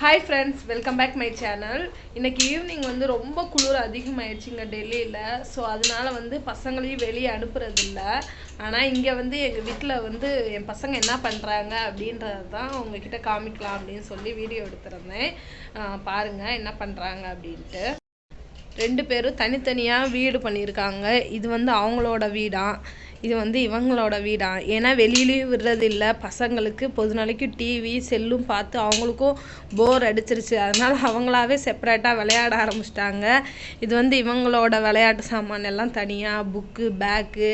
Hi friends welcome back my channel இன்றைக்கி evening வந்து ரொம்ப குளிர் அதிகமாயிடுச்சுங்க டெல்லியில். ஸோ அதனால வந்து பசங்களையும் வெளியே அனுப்புறதில்ல. ஆனால் இங்கே வந்து எங்கள் வீட்டில் வந்து என் பசங்க என்ன பண்ணுறாங்க அப்படின்றது தான் உங்ககிட்ட காமிக்கலாம் அப்படின்னு சொல்லி வீடியோ எடுத்துருந்தேன். பாருங்கள் பாருங்க என்ன பண்ணுறாங்க அப்படின்ட்டு. ரெண்டு பேரும் தனித்தனியாக வீடு பண்ணியிருக்காங்க. இது வந்து அவங்களோட வீடாக இது வந்து இவங்களோட வீடா? ஏன்னா வெளியிலயும் விடுறதில்ல. பசங்களுக்கு பொது நாளைக்கு டிவி செல்லும் பார்த்து அவங்களுக்கும் போர் அடிச்சிருச்சு. அதனால் அவங்களாவே செப்பரேட்டாக விளையாட ஆரம்பிச்சிட்டாங்க. இது வந்து இவங்களோட விளையாட்டு சாமான் எல்லாம் தனியாக புக்கு பேக்கு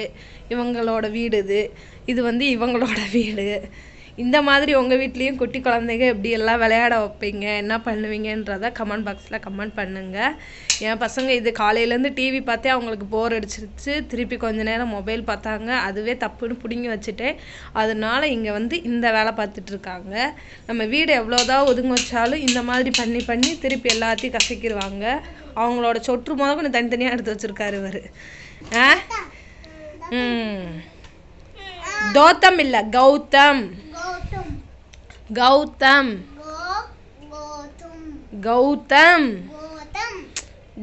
இவங்களோட வீடு இது. இது வந்து இவங்களோட வீடு. இந்த மாதிரி உங்கள் வீட்லேயும் குட்டி குழந்தைங்க எப்படி எல்லாம் விளையாட வைப்பீங்க என்ன பண்ணுவீங்கன்றத கமெண்ட் பாக்ஸில் கமெண்ட் பண்ணுங்கள் என் பசங்க இது காலையிலேருந்து டிவி பார்த்தே அவங்களுக்கு போர் அடிச்சிருச்சு. திருப்பி கொஞ்ச நேரம் மொபைல் பார்த்தாங்க. அதுவே தப்புன்னு பிடுங்கி வச்சுட்டேன். அதனால இங்கே வந்து இந்த வேலை பார்த்துட்டு இருக்காங்க. நம்ம வீடு எவ்வளோதான் ஒதுங்க வச்சாலும் இந்த மாதிரி பண்ணி பண்ணி திருப்பி எல்லாத்தையும் கசக்கிடுவாங்க. அவங்களோட சொற்று முத கொஞ்சம் தனித்தனியாக எடுத்து வச்சுருக்காரு இவர். ஆ? ம். கௌதம் இல்லை கௌதம். கௌதம். கௌதம்.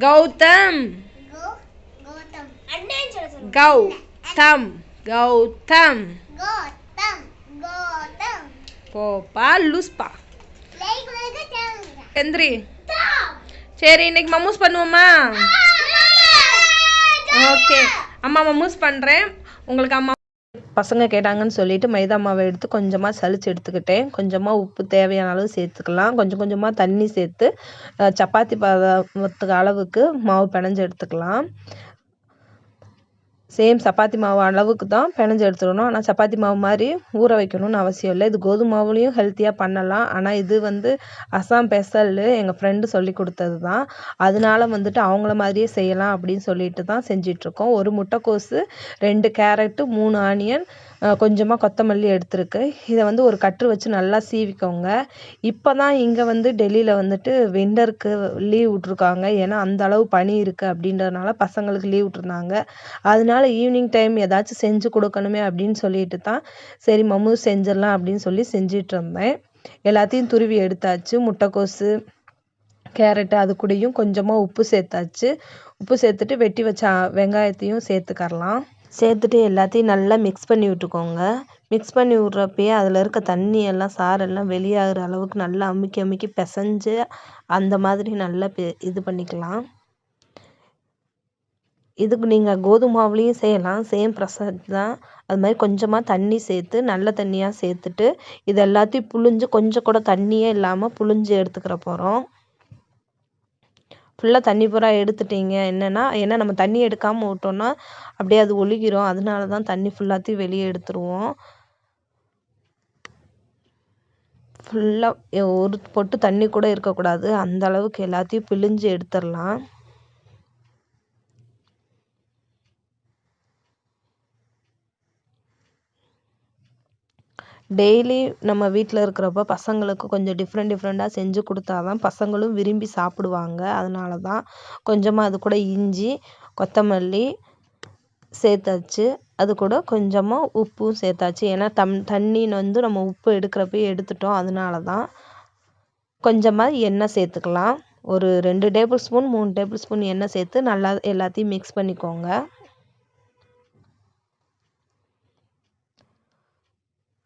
கௌதம். கௌதம் கௌதம். போப்பா லூஸ்பா. எந்திரி. சரி இன்னைக்கு மம்மூஸ் பண்ணுவோமா ஓகே அம்மா மம்மூஸ் பண்ணுறேன் உங்களுக்கு அம்மா பசங்க கேட்டாங்கன்னு சொல்லிட்டு மைதா மாவை எடுத்து கொஞ்சமாக சலிச்சு எடுத்துக்கிட்டேன். கொஞ்சமாக உப்பு தேவையான அளவு சேர்த்துக்கலாம். கொஞ்சம் கொஞ்சமாக தண்ணி சேர்த்து சப்பாத்தி பதத்துக்கு அளவுக்கு மாவு பிணைஞ்சு எடுத்துக்கலாம். சேம் சப்பாத்தி மாவு அளவுக்கு தான் பிணைஞ்சு எடுத்துடணும். ஆனால் சப்பாத்தி மாவு மாதிரி ஊற வைக்கணும்னு அவசியம் இல்லை. இது கோதுமை மாவுலேயும் ஹெல்த்தியாக பண்ணலாம். ஆனால் இது வந்து அசாம் பெசல் எங்கள் ஃப்ரெண்டு சொல்லி கொடுத்தது தான். அதனால வந்துட்டு அவங்கள மாதிரியே செய்யலாம் அப்படின்னு சொல்லிட்டு தான் செஞ்சிட்ருக்கோம் ஒரு முட்டைக்கோஸு ரெண்டு கேரட்டு மூணு ஆனியன் கொஞ்சமாக கொத்தமல்லி எடுத்திருக்கு. இதை வந்து ஒரு கட்டு வச்சு நல்லா சீவிக்கோங்க. இப்போ தான் இங்கே வந்து டெல்லியில் வந்துட்டு விண்டருக்கு லீவ் விட்ருக்காங்க ஏன்னா அந்த அளவு பனி இருக்குது அப்படின்றதுனால பசங்களுக்கு லீவ் விட்ருந்தாங்க அதனால ஈவினிங் டைம் ஏதாச்சும் செஞ்சு கொடுக்கணுமே அப்படின்னு சொல்லிட்டு தான் சரி மம்மு செஞ்சிடலாம் அப்படின்னு சொல்லி செஞ்சிட்டு இருந்தேன். எல்லாத்தையும் துருவி எடுத்தாச்சு. முட்டைக்கோஸு கேரட்டு அது கூடயும் கொஞ்சமாக உப்பு சேர்த்தாச்சு. உப்பு சேர்த்துட்டு வெட்டி வச்ச வெங்காயத்தையும் சேர்த்துக்கரலாம். சேர்த்துட்டு எல்லாத்தையும் நல்லா மிக்ஸ் பண்ணி விட்டுக்கோங்க. மிக்ஸ் பண்ணி விட்றப்பயே அதில் இருக்க தண்ணி எல்லாம் சாரெல்லாம் வெளியாகிற அளவுக்கு நல்லா அமுக்கி அமுக்கி பிசஞ்சு அந்த மாதிரி நல்லா பெ- இது பண்ணிக்கலாம். இதுக்கு நீங்கள் கோதுமை மாவுலேயும் செய்யலாம். சேம் ப்ரொசஸ் தான். அது மாதிரி கொஞ்சமாக தண்ணி சேர்த்து நல்ல தண்ணியாக சேர்த்துட்டு இது எல்லாத்தையும் புழிஞ்சு கொஞ்சம் கூட தண்ணியே இல்லாமல் புழிஞ்சு எடுத்துக்கிற போகிறோம் ஃபுல்லாக தண்ணி பூரா எடுத்துட்டீங்க. என்னென்னா ஏன்னா நம்ம தண்ணி எடுக்காமல் விட்டோம்னா அப்படியே அது ஒழுகிரும். அதனால தான் தண்ணி ஃபுல்லாத்தையும் வெளியே எடுத்துருவோம். ஃபுல்லாக ஒரு பொட்டு தண்ணி கூட இருக்கக்கூடாது. அந்த அளவுக்கு எல்லாத்தையும் பிழிஞ்சு எடுத்துடலாம் டெய்லி நம்ம வீட்டில் இருக்கிறப்ப பசங்களுக்கு கொஞ்சம் டிஃப்ரெண்ட் டிஃப்ரெண்ட்டாக செஞ்சு கொடுத்தா தான் பசங்களும் விரும்பி சாப்பிடுவாங்க. அதனால தான் கொஞ்சமாக அது கூட இஞ்சி கொத்தமல்லி சேர்த்தாச்சு. அது கூட கொஞ்சமாக உப்பும் சேர்த்தாச்சு. ஏன்னா தம் தண்ணின்னு வந்து நம்ம உப்பு எடுக்கிறப்பயே எடுத்துட்டோம். அதனால தான் கொஞ்சமாக எண்ணெய் சேர்த்துக்கலாம். ஒரு ரெண்டு டேபிள் ஸ்பூன் மூணு டேபிள் ஸ்பூன் எண்ணெய் சேர்த்து நல்லா எல்லாத்தையும் மிக்ஸ் பண்ணிக்கோங்க.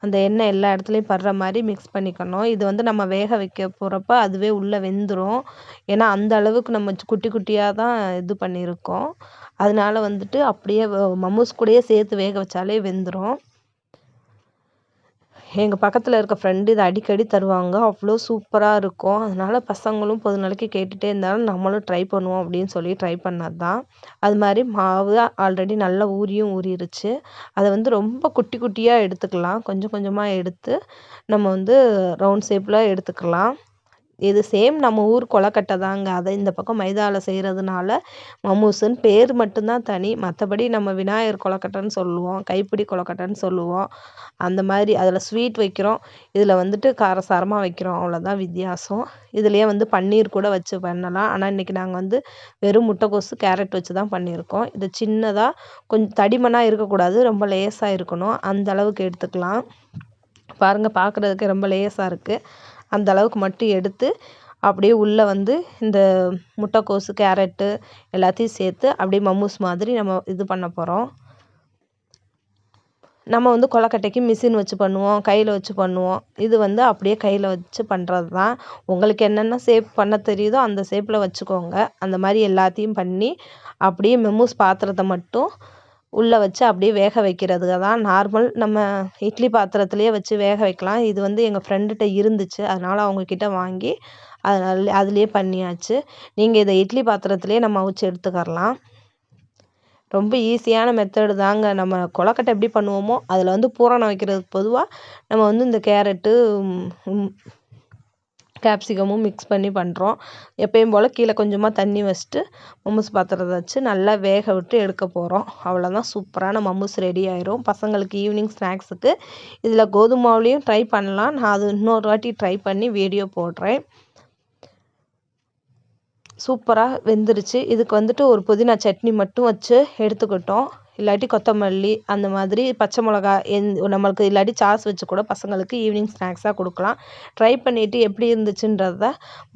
அந்த எண்ணெய் எல்லா இடத்துலையும் படுற மாதிரி மிக்ஸ் பண்ணிக்கணும். இது வந்து நம்ம வேக வைக்க போகிறப்ப அதுவே உள்ளே வெந்துடும் ஏன்னா அந்த அளவுக்கு நம்ம குட்டி குட்டியாக தான் இது பண்ணியிருக்கோம். அதனால வந்துட்டு அப்படியே வ- கூடயே சேர்த்து வேக வச்சாலே வெந்துடும் எங்கள் பக்கத்தில் இருக்க ஃப்ரெண்டு இதை அடிக்கடி தருவாங்க. அவ்வளோ சூப்பராக இருக்கும். அதனால பசங்களும் பொது நாளைக்கு கேட்டுகிட்டே இருந்தாலும் நம்மளும் ட்ரை பண்ணுவோம் அப்படின்னு சொல்லி ட்ரை பண்ணது தான் அது மாதிரி மாவு ஆல்ரெடி நல்லா ஊறியும் ஊறிடுச்சு அதை வந்து ரொம்ப குட்டி குட்டியாக எடுத்துக்கலாம். கொஞ்சம் கொஞ்சமாக எடுத்து நம்ம வந்து ரவுண்ட் ஷேப்பில் எடுத்துக்கலாம். இது சேம் நம்ம ஊர் கொலக்கட்டை தாங்க. அதை இந்த பக்கம் மைதாவில் செய்கிறதுனால மமூசுன்னு பேர் மட்டும்தான் தனி. மற்றபடி நம்ம விநாயகர் கொலக்கட்டைன்னு சொல்லுவோம் கைப்பிடி கொலக்கட்டைன்னு சொல்லுவோம். அந்த மாதிரி அதில் ஸ்வீட் வைக்கிறோம். இதில் வந்துட்டு காரசாரமாக வைக்கிறோம். அவ்வளோதான் வித்தியாசம். இதுலேயே வந்து பன்னீர் கூட வச்சு பண்ணலாம். ஆனால் இன்றைக்கி நாங்கள் வந்து வெறும் முட்டைக்கோசு கேரட் வச்சு தான் பண்ணியிருக்கோம். இது சின்னதாக கொஞ்சம் தடிமனாக இருக்கக்கூடாது. ரொம்ப லேசாக இருக்கணும். அந்த அளவுக்கு எடுத்துக்கலாம். பாருங்கள் பார்க்குறதுக்கு ரொம்ப லேசாக இருக்குது அந்த அளவுக்கு மட்டும் எடுத்து அப்படியே உள்ளே வந்து இந்த முட்டைக்கோஸு கேரட்டு எல்லாத்தையும் சேர்த்து அப்படியே மம்மூஸ் மாதிரி நம்ம இது பண்ண போகிறோம் நம்ம வந்து கொலக்கட்டைக்கு மிஷின் வச்சு பண்ணுவோம் கையில் வச்சு பண்ணுவோம். இது வந்து அப்படியே கையில் வச்சு பண்ணுறது தான் உங்களுக்கு என்னென்ன ஷேப் பண்ண தெரியுதோ அந்த ஷேப்பில் வச்சுக்கோங்க. அந்த மாதிரி எல்லாத்தையும் பண்ணி அப்படியே மெமூஸ் பாத்திரத்தை மட்டும் உள்ளே வச்சு அப்படியே வேக வைக்கிறதுக்கு தான் நார்மல் நம்ம இட்லி பாத்திரத்துலேயே வச்சு வேக வைக்கலாம். இது வந்து எங்கள் ஃப்ரெண்டுகிட்ட இருந்துச்சு. அதனால் அவங்கக்கிட்ட வாங்கி அதனால அதுலேயே பண்ணியாச்சு. நீங்கள் இதை இட்லி பாத்திரத்துலேயே நம்ம அவிச்சு எடுத்துக்கரலாம் ரொம்ப ஈஸியான மெத்தடு தாங்க. நம்ம கொலக்கட்டை எப்படி பண்ணுவோமோ அதில் வந்து பூரணம் வைக்கிறதுக்கு பொதுவாக நம்ம வந்து இந்த கேரட்டு கேப்சிகமும் மிக்ஸ் பண்ணி பண்ணுறோம் எப்பயும் போல் கீழே கொஞ்சமாக தண்ணி வச்சுட்டு மொமுஸ் பாத்திரத்தை வச்சு நல்லா வேக விட்டு எடுக்க போகிறோம் அவ்வளோதான் சூப்பரான மொமுஸ் ரெடி ஆயிரும். பசங்களுக்கு ஈவினிங் ஸ்நாக்ஸுக்கு இதில் கோதுமை மாவுலேயும் ட்ரை பண்ணலாம். நான் அது இன்னொரு வாட்டி ட்ரை பண்ணி வீடியோ போடுறேன். சூப்பராக வெந்துருச்சு. இதுக்கு வந்துட்டு ஒரு புதினா சட்னி மட்டும் வச்சு எடுத்துக்கிட்டோம். இல்லாட்டி கொத்தமல்லி அந்த மாதிரி பச்சை மிளகா எந் நம்மளுக்கு இல்லாட்டி சாஸ் வச்சு கூட பசங்களுக்கு ஈவினிங் ஸ்நாக்ஸாக கொடுக்கலாம். ட்ரை பண்ணிவிட்டு எப்படி இருந்துச்சுன்றத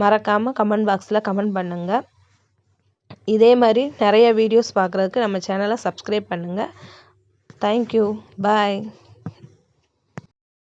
மறக்காமல் கமெண்ட் பாக்ஸில் கமெண்ட் பண்ணுங்கள் இதே மாதிரி நிறைய வீடியோஸ் பார்க்குறதுக்கு நம்ம சேனலை சப்ஸ்கிரைப் பண்ணுங்கள் தேங்க்யூ பாய்